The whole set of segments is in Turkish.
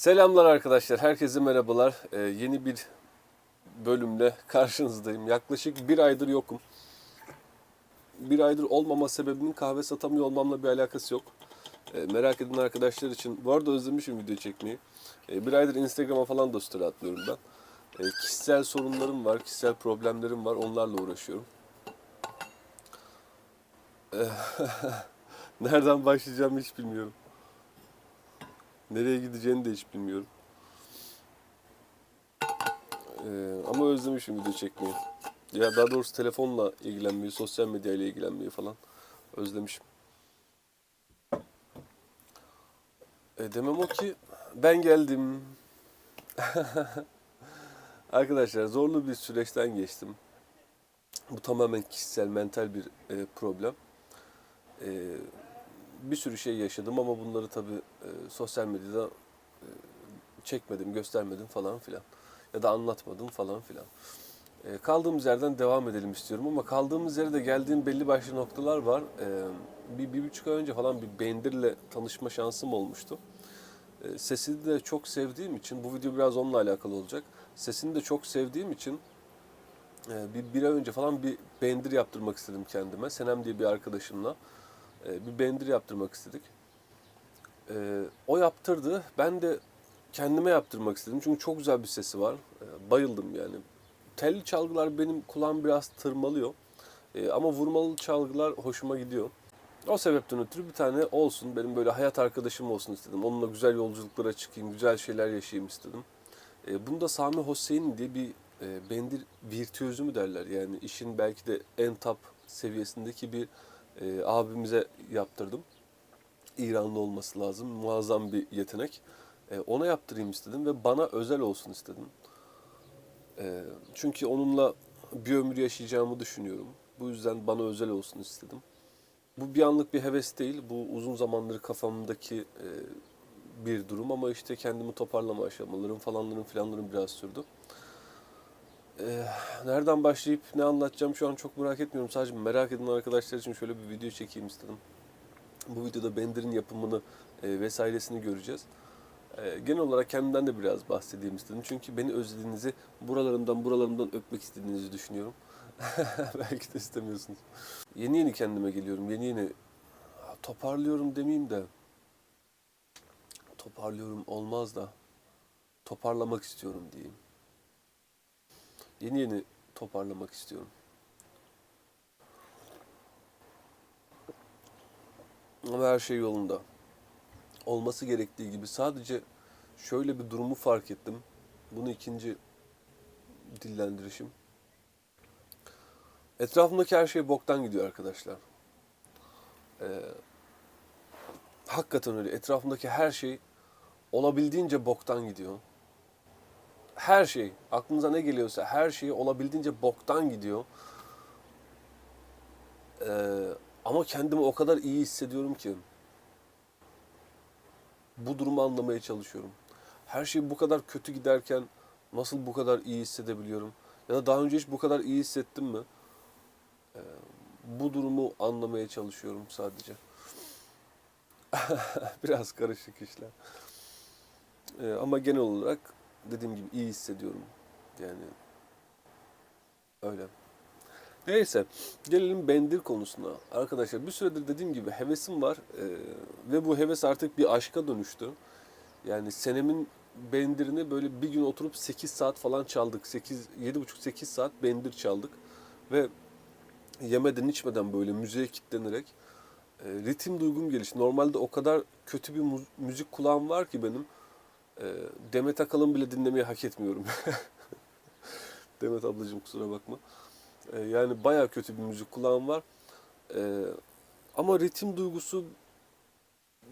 Selamlar arkadaşlar, herkese merhabalar. Ee, yeni bir bölümle karşınızdayım. Yaklaşık bir aydır yokum. Bir aydır olmama sebebinin kahve satamıyor olmamla bir alakası yok. Ee, merak eden arkadaşlar için, bu arada özlemişim video çekmeyi. Ee, bir aydır Instagram'a falan da story atmıyorum ben. Ee, kişisel sorunlarım var, kişisel problemlerim var, onlarla uğraşıyorum. Ee, Nereden başlayacağımı hiç bilmiyorum. Nereye gideceğini de hiç bilmiyorum. Ee, ama özlemişim video çekmeyi. Ya daha doğrusu telefonla ilgilenmeyi, sosyal medya ile ilgilenmeyi falan özlemişim. E, demem o ki ben geldim. Arkadaşlar zorlu bir süreçten geçtim. Bu tamamen kişisel, mental bir e, problem. E, bir sürü şey yaşadım ama bunları tabii e, sosyal medyada e, çekmedim, göstermedim falan filan. Ya da anlatmadım falan filan. E, kaldığımız yerden devam edelim istiyorum ama kaldığımız yere de geldiğim belli başlı noktalar var. E, bir, bir buçuk ay önce falan bir Bendir'le tanışma şansım olmuştu. E, sesini de çok sevdiğim için, bu video biraz onunla alakalı olacak. Sesini de çok sevdiğim için e, bir, bir ay önce falan bir bendir yaptırmak istedim kendime. Senem diye bir arkadaşımla e, bir bendir yaptırmak istedik. E, o yaptırdı. Ben de kendime yaptırmak istedim. Çünkü çok güzel bir sesi var. E, bayıldım yani. Telli çalgılar benim kulağım biraz tırmalıyor. E, ama vurmalı çalgılar hoşuma gidiyor. O sebepten ötürü bir tane olsun, benim böyle hayat arkadaşım olsun istedim. Onunla güzel yolculuklara çıkayım, güzel şeyler yaşayayım istedim. E, bunda Sami Hüseyin diye bir e, bendir virtüözü mü derler? Yani işin belki de en top seviyesindeki bir e, abimize yaptırdım. İranlı olması lazım. Muazzam bir yetenek. E, ona yaptırayım istedim ve bana özel olsun istedim. E, çünkü onunla bir ömür yaşayacağımı düşünüyorum. Bu yüzden bana özel olsun istedim. Bu bir anlık bir heves değil. Bu uzun zamandır kafamdaki e, bir durum ama işte kendimi toparlama aşamalarım falanlarım filanlarım biraz sürdü. Ee, nereden başlayıp ne anlatacağım şu an çok merak etmiyorum. Sadece merak eden arkadaşlar için şöyle bir video çekeyim istedim. Bu videoda Bender'in yapımını e, vesairesini göreceğiz. E, genel olarak kendimden de biraz bahsedeyim istedim. Çünkü beni özlediğinizi, buralarımdan buralarımdan öpmek istediğinizi düşünüyorum. Belki de istemiyorsunuz. Yeni yeni kendime geliyorum. Yeni yeni toparlıyorum demeyeyim de toparlıyorum olmaz da toparlamak istiyorum diyeyim. Yeni yeni toparlamak istiyorum. Ama her şey yolunda. Olması gerektiği gibi sadece şöyle bir durumu fark ettim. Bunu ikinci dillendirişim. Etrafımdaki her şey boktan gidiyor arkadaşlar. Ee, hakikaten öyle. Etrafımdaki her şey olabildiğince boktan gidiyor. Her şey, aklınıza ne geliyorsa her şey olabildiğince boktan gidiyor. Ee, ama kendimi o kadar iyi hissediyorum ki. Bu durumu anlamaya çalışıyorum. Her şey bu kadar kötü giderken nasıl bu kadar iyi hissedebiliyorum? Ya da daha önce hiç bu kadar iyi hissettim mi? Ee, bu durumu anlamaya çalışıyorum sadece. Biraz karışık işler. Ee, ama genel olarak dediğim gibi iyi hissediyorum. Yani öyle. Neyse gelelim bendir konusuna. Arkadaşlar bir süredir dediğim gibi hevesim var ee, ve bu heves artık bir aşka dönüştü. Yani senemin bendirini böyle bir gün oturup 8 saat falan çaldık. 8 7,5-8 saat bendir çaldık ve yemeden içmeden böyle müziğe kitlenerek e, ritim duygum gelişti. Normalde o kadar kötü bir müzik kulağım var ki benim. E, Demet Akalın bile dinlemeyi hak etmiyorum. Demet ablacığım kusura bakma. E, yani baya kötü bir müzik kulağım var. E, ama ritim duygusu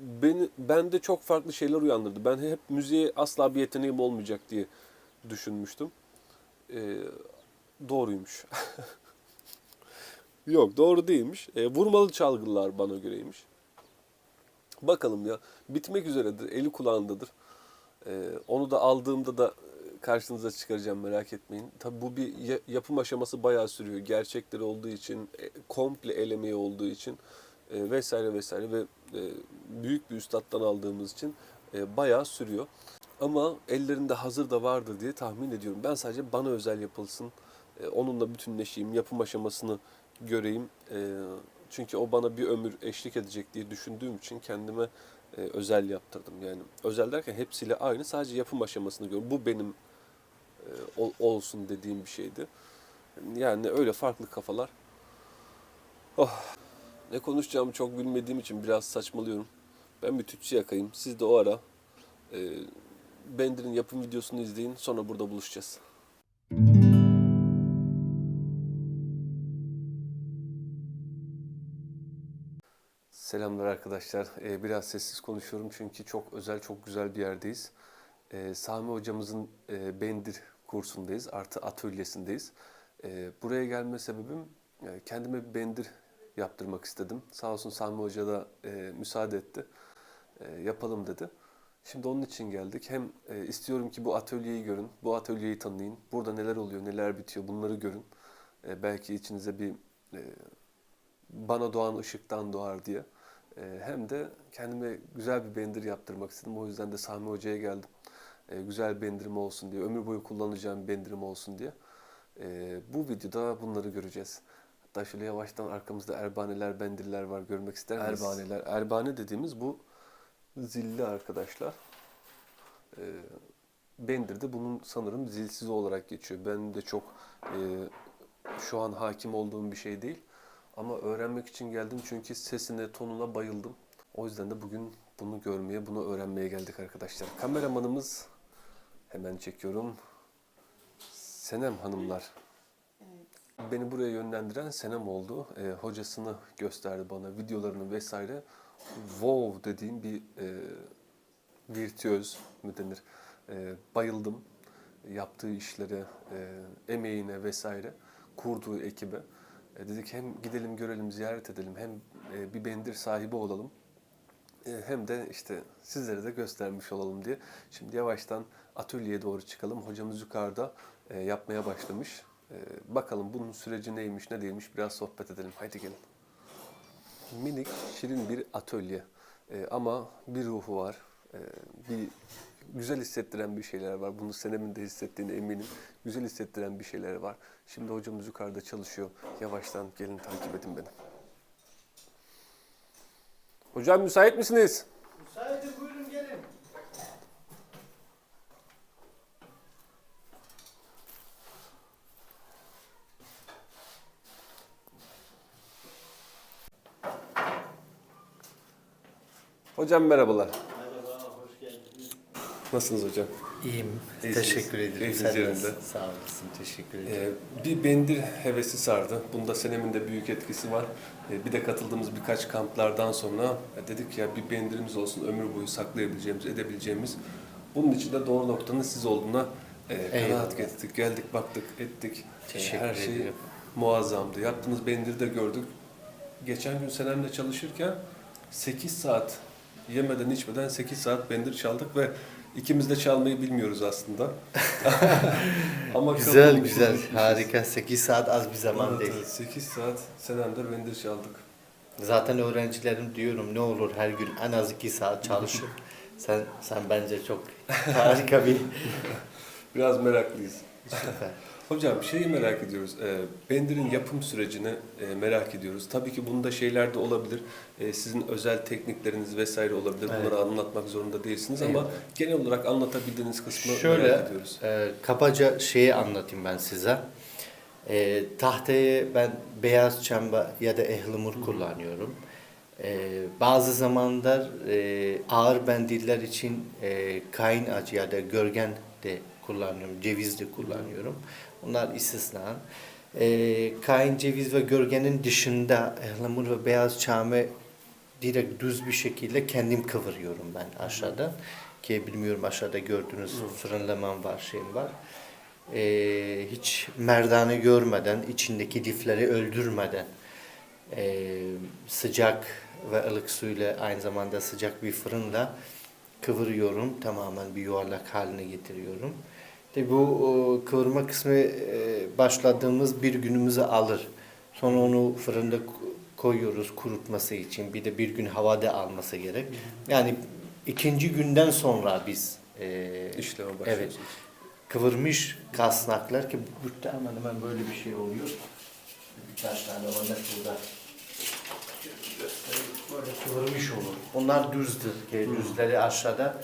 beni bende çok farklı şeyler uyandırdı. Ben hep müziğe asla bir yeteneğim olmayacak diye düşünmüştüm. Doğruymuş. Yok doğru değilmiş. Vurmalı çalgılar bana göreymiş. Bakalım ya. Bitmek üzeredir. Eli kulağındadır. E, onu da aldığımda da karşınıza çıkaracağım merak etmeyin. Tabi bu bir ya- yapım aşaması bayağı sürüyor. Gerçekleri olduğu için, e, komple el emeği olduğu için e, vesaire vesaire ve e, büyük bir üstattan aldığımız için e, bayağı sürüyor. Ama ellerinde hazır da vardır diye tahmin ediyorum. Ben sadece bana özel yapılsın. e, onunla bütünleşeyim, yapım aşamasını göreyim. E, çünkü o bana bir ömür eşlik edecek diye düşündüğüm için kendime e, özel yaptırdım. Yani özel derken hepsiyle aynı. Sadece yapım aşamasını görüyorum. Bu benim e, ol- olsun dediğim bir şeydi. Yani öyle farklı kafalar. Oh. Ne konuşacağımı çok bilmediğim için biraz saçmalıyorum. Ben bir tütsü yakayım. Siz de o ara e, Bender'in yapım videosunu izleyin. Sonra burada buluşacağız. Selamlar arkadaşlar. Ee, biraz sessiz konuşuyorum çünkü çok özel, çok güzel bir yerdeyiz. Ee, Sami hocamızın e, Bendir kursundayız, artı atölyesindeyiz. Ee, buraya gelme sebebim e, kendime bir bendir yaptırmak istedim. Sağ olsun Sami Hoca da e, müsaade etti. Yapalım dedi. Şimdi onun için geldik. Hem istiyorum ki bu atölyeyi görün, bu atölyeyi tanıyın. Burada neler oluyor, neler bitiyor bunları görün. Belki içinize bir bana doğan ışıktan doğar diye. E, hem de kendime güzel bir bendir yaptırmak istedim. O yüzden de Sami Hoca'ya geldim. E, güzel bendirim olsun diye, ömür boyu kullanacağım bendirim olsun diye. E, bu videoda bunları göreceğiz. Hatta şöyle yavaştan arkamızda erbaneler, bendirler var görmek ister misiniz? Erbaneler. Erbane dediğimiz bu zilli arkadaşlar. E, bendir de bunun sanırım zilsiz olarak geçiyor. Ben de çok e, şu an hakim olduğum bir şey değil. Ama öğrenmek için geldim çünkü sesine, tonuna bayıldım. O yüzden de bugün bunu görmeye, bunu öğrenmeye geldik arkadaşlar. Kameramanımız hemen çekiyorum. Senem hanımlar. Beni buraya yönlendiren Senem oldu. E, hocasını gösterdi bana, videolarını vesaire. Wow dediğim bir e, virtüöz mü denir? E, bayıldım. Yaptığı işlere, e, emeğine vesaire, kurduğu ekibe. E, dedik hem gidelim görelim, ziyaret edelim, hem e, bir bendir sahibi olalım. E, hem de işte sizlere de göstermiş olalım diye. Şimdi yavaştan atölyeye doğru çıkalım. Hocamız yukarıda yapmaya başlamış. Bakalım bunun süreci neymiş, ne değilmiş biraz sohbet edelim. Haydi gelin. Minik, şirin bir atölye. Ama bir ruhu var. Bir güzel hissettiren bir şeyler var. Bunu Senem'in de hissettiğine eminim. Güzel hissettiren bir şeyler var. Şimdi hocamız yukarıda çalışıyor. Yavaştan gelin takip edin beni. Hocam müsait misiniz? Müsaitim buyurun gelin. Hocam merhabalar. Nasılsınız hocam? İyiyim. İyisiniz. Teşekkür ederim. Keyfiniz Sen yerinde. Sağ olasın. Teşekkür ederim. Ee, bir bendir hevesi sardı. Bunda Senem'in de büyük etkisi var. Ee, bir de katıldığımız birkaç kamplardan sonra e, dedik ya bir bendirimiz olsun ömür boyu saklayabileceğimiz, edebileceğimiz. Bunun için de doğru noktanın siz olduğuna e, kanaat getirdik. Geldik, baktık, ettik. Ee, Teşekkür Her şey ediyorum. muazzamdı. Yaptığınız bendiri de gördük. Geçen gün Senem'le çalışırken 8 saat yemeden içmeden 8 saat bendir çaldık ve ikimiz de çalmayı bilmiyoruz aslında. Ama güzel güzel. Harika. 8 saat az bir zaman Evet, değil. evet. 8 saat Senem'de bendir çaldık. Zaten öğrencilerim diyorum ne olur her gün en az 2 saat çalışın. sen sen bence çok harika bir Biraz meraklıyız. süper. Hocam şeyi merak ediyoruz. E, Bendir'in yapım sürecini e, merak ediyoruz. Tabii ki bunda şeyler de olabilir. E, sizin özel teknikleriniz vesaire olabilir. Evet. Bunları anlatmak zorunda değilsiniz ama Eyvallah. genel olarak anlatabildiğiniz kısmı Şöyle merak ediyoruz. e, kabaca şeyi anlatayım ben size. E, tahtayı ben beyaz çamba ya da ehlimur kullanıyorum. E, bazı zamanlar e, ağır bendiller için e, kain ağacı ya da görgen de kullanıyorum, ceviz de kullanıyorum. Bunlar istisna. E, kain, ceviz ve görgenin dışında ehlimur ve beyaz çame direkt düz bir şekilde kendim kıvırıyorum ben aşağıda. Ki bilmiyorum aşağıda gördüğünüz fırınlamam var, şeyim var. Ee, hiç merdane görmeden, içindeki lifleri öldürmeden ee, sıcak ve ılık suyla aynı zamanda sıcak bir fırınla kıvırıyorum. Tamamen bir yuvarlak haline getiriyorum. De bu o, kıvırma kısmı e, başladığımız bir günümüzü alır. Sonra onu fırında ko- koyuyoruz kurutması için. Bir de bir gün havada alması gerek. Yani ikinci günden sonra biz e, İşleme Evet. başlıyorsunuz. kıvırmış kasnaklar ki burada hemen hemen böyle bir şey oluyor. Birkaç tane örnek burada. Böyle kıvırmış olur. Onlar düzdür. E, Düzleri aşağıda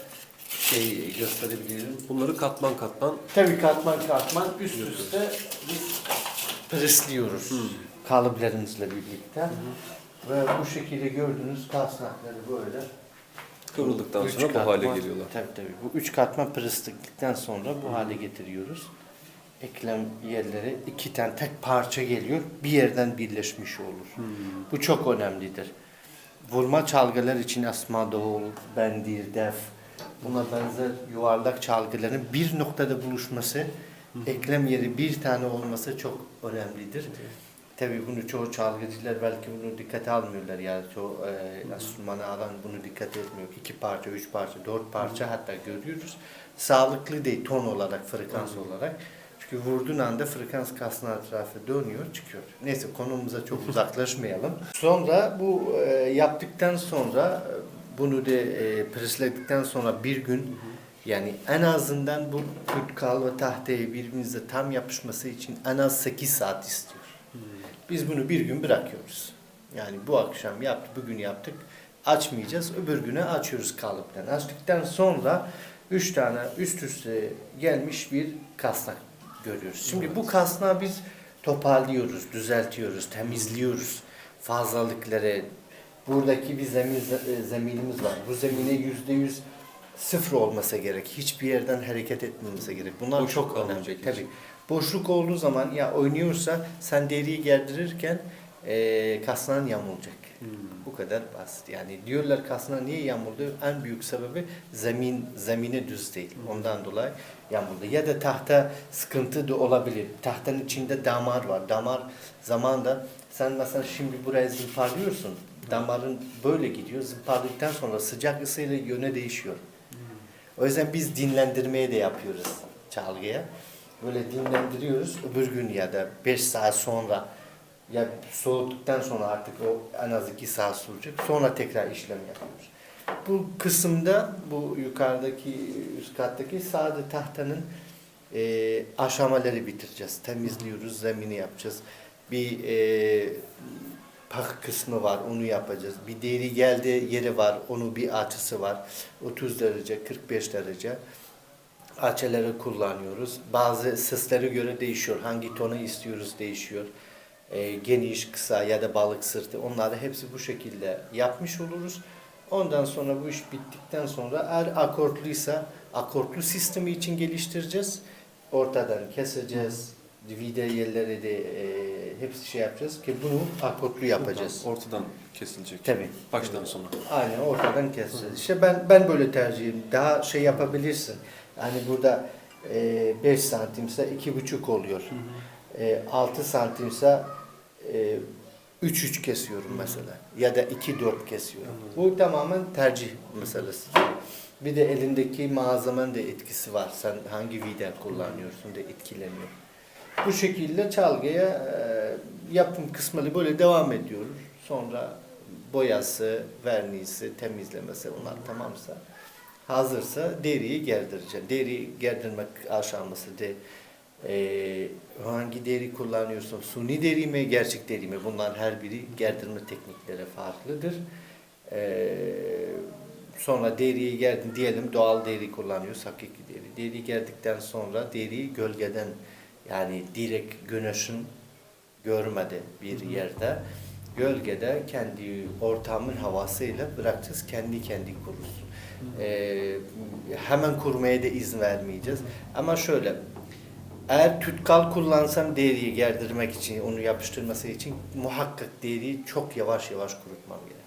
şey gösterebilirim. Bunları katman katman Tabii katman katman üst üste biz presliyoruz kalıplarımızla birlikte. Ve bu şekilde gördüğünüz kasnakları böyle kıvrıldıktan Üç sonra bu katman- hale geliyorlar. Tabii tabii. Bu üç katman presledikten sonra bu hale getiriyoruz. Eklem yerleri iki tane tek parça geliyor. Bir yerden birleşmiş olur. Bu çok önemlidir. Vurma çalgılar için asma davul, bendir, def buna benzer yuvarlak çalgıların bir noktada buluşması, eklem yeri bir tane olması çok önemlidir. Tabii bunu çoğu çalgıcılar belki bunu dikkate almıyorlar yani çoğu e, enstrümanı alan bunu dikkat etmiyor. İki parça, üç parça, dört parça hatta görüyoruz. Sağlıklı değil ton olarak, frekans olarak. Çünkü vurduğun anda frekans kasna etrafı dönüyor, çıkıyor. Neyse konumuza çok uzaklaşmayalım. Sonra bu e, yaptıktan sonra e, bunu da e, presledikten sonra bir gün yani en azından bu tutkal ve tahtaya birbirimize tam yapışması için en az 8 saat istiyor. Biz bunu bir gün bırakıyoruz. Yani bu akşam yaptık, bugün yaptık. Açmayacağız. Öbür güne açıyoruz kalıptan. Açtıktan sonra üç tane üst üste gelmiş bir kasnak görüyoruz. Şimdi bu kasnağı biz toparlıyoruz, düzeltiyoruz, temizliyoruz. Fazlalıkları. Buradaki bir zemin, zeminimiz var. Bu zemine yüzde yüz sıfır olmasa gerek. Hiçbir yerden hareket etmemesi gerek. Bunlar Boşluk çok önemli. Tabii. Boşluk olduğu zaman ya oynuyorsa sen deriyi gerdirirken e, kasnan yamulacak. Bu kadar basit. Yani diyorlar kasna niye yamuldu? En büyük sebebi zemin zemine düz değil. Ondan dolayı yamuldu. Ya da tahta sıkıntı da olabilir. Tahtanın içinde damar var. Damar zamanda sen mesela şimdi buraya zımparlıyorsun. Damarın böyle gidiyor. Zımparladıktan sonra sıcak ısıyla yöne değişiyor. O yüzden biz dinlendirmeye de yapıyoruz çalgıya. Böyle dinlendiriyoruz. Öbür gün ya da 5 saat sonra ya soğuduktan sonra artık o en az 2 saat sürecek. Sonra tekrar işlem yapıyoruz. Bu kısımda bu yukarıdaki üst kattaki sade tahtanın e, aşamaları bitireceğiz. Temizliyoruz, zemini yapacağız. Bir e, pak kısmı var, onu yapacağız. Bir deri geldi yeri var, onun bir açısı var. 30 derece, 45 derece açıları kullanıyoruz. Bazı seslere göre değişiyor. Hangi tonu istiyoruz değişiyor. Ee, geniş, kısa ya da balık sırtı onları hepsi bu şekilde yapmış oluruz. Ondan sonra bu iş bittikten sonra eğer akortluysa akortlu sistemi için geliştireceğiz. Ortadan keseceğiz. Vida yerleri de e, hepsi şey yapacağız ki bunu akortlu yapacağız. Ortadan kesilecek. Tabii. Baştan sona. Aynen ortadan keseceğiz. İşte ben ben böyle tercihim. Daha şey yapabilirsin. Yani burada 5 santimse iki buçuk oluyor. E, 6 santimse 3 3 kesiyorum mesela. Ya da 2 4 kesiyorum. Bu tamamen tercih meselesi. Bir de elindeki malzemenin de etkisi var. Sen hangi vida kullanıyorsun da etkileniyor. Bu şekilde çalgıya e, yapım kısmını böyle devam ediyoruz. Sonra boyası, vernisi, temizlemesi onlar tamamsa hazırsa deriyi gerdireceğim. Deri gerdirmek aşaması de e, hangi deri kullanıyorsun? Suni deri mi, gerçek deri mi? Bunlar her biri gerdirme teknikleri farklıdır. E, sonra deriyi gerdin diyelim doğal deri kullanıyoruz, hakiki deri. Deri gerdikten sonra deriyi gölgeden yani direkt güneşin görmedi bir yerde gölgede kendi ortamın havasıyla bırakacağız kendi kendi kurusun. Ee, hemen kurmaya da izin vermeyeceğiz. Ama şöyle eğer tütkal kullansam deriyi gerdirmek için, onu yapıştırması için muhakkak deriyi çok yavaş yavaş kurutmam gerek.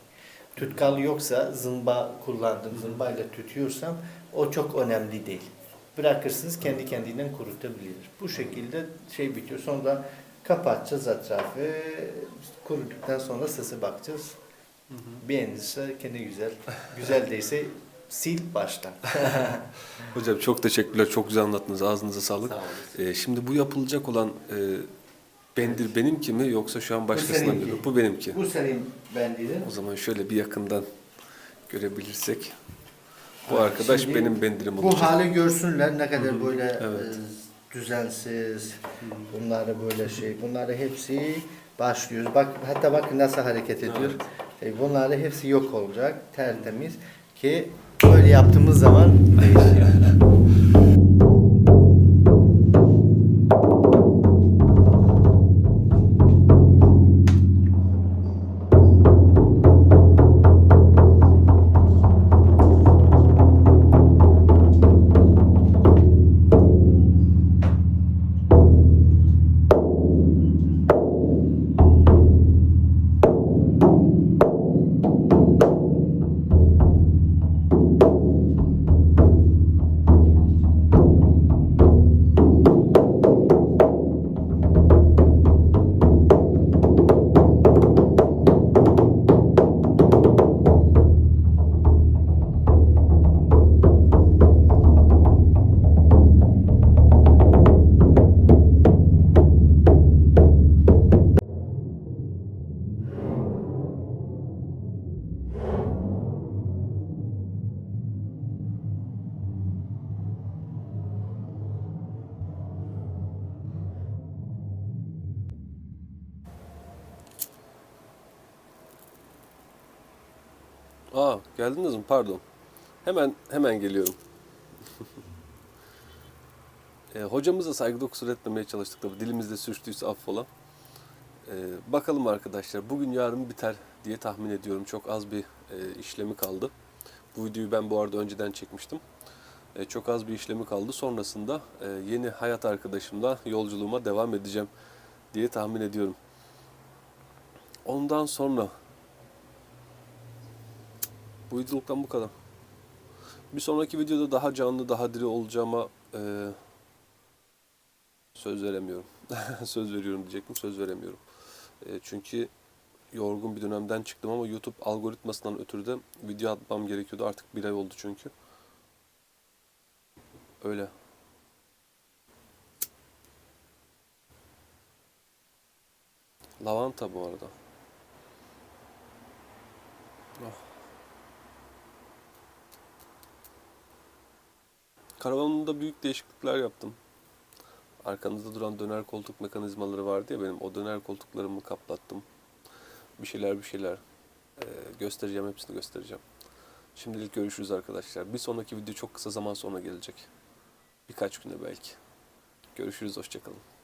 Tütkal yoksa zımba kullandım, zımbayla tütüyorsam o çok önemli değil. Bırakırsınız kendi kendinden kurutabilir. Bu şekilde şey bitiyor. Sonra kapatacağız etrafı. Kuruduktan sonra sese bakacağız. Beğenirse kendi güzel. Güzel değilse sil baştan. Hocam çok teşekkürler. Çok güzel anlattınız. Ağzınıza sağlık. Sağ. Ee, şimdi bu yapılacak olan e, bendir benimki mi yoksa şu an başkasına mı? Bu benimki. Bu senin bendiğin. O zaman şöyle bir yakından görebilirsek. Bu arkadaş Şimdi benim bendirim Bu olacak. hali görsünler ne kadar böyle Evet. e, düzensiz, bunları böyle şey, bunları hepsi başlıyoruz. Bak hatta bakın nasıl hareket ediyor. E, Bunları hepsi yok olacak, tertemiz ki böyle yaptığımız zaman değişiyor. geldiniz mi? Pardon. Hemen hemen geliyorum. e, hocamıza saygıda kusur etmemeye çalıştık tabii. Dilimizde sürçtüyse affola. E, bakalım arkadaşlar. Bugün yarın biter diye tahmin ediyorum. Çok az bir e, işlemi kaldı. Bu videoyu ben bu arada önceden çekmiştim. E, çok az bir işlemi kaldı. Sonrasında e, yeni hayat arkadaşımla yolculuğuma devam edeceğim diye tahmin ediyorum. Ondan sonra bu videoluktan bu kadar. Bir sonraki videoda daha canlı, daha diri olacağıma e, söz veremiyorum. söz veriyorum diyecektim, söz veremiyorum. E, çünkü yorgun bir dönemden çıktım ama YouTube algoritmasından ötürü de video atmam gerekiyordu. Artık bir ay oldu çünkü. Öyle. Lavanta bu arada. Karavanımda büyük değişiklikler yaptım. Arkanızda duran döner koltuk mekanizmaları vardı ya benim. O döner koltuklarımı kaplattım. Bir şeyler bir şeyler. Ee, göstereceğim hepsini göstereceğim. Şimdilik görüşürüz arkadaşlar. Bir sonraki video çok kısa zaman sonra gelecek. Birkaç güne belki. Görüşürüz hoşçakalın.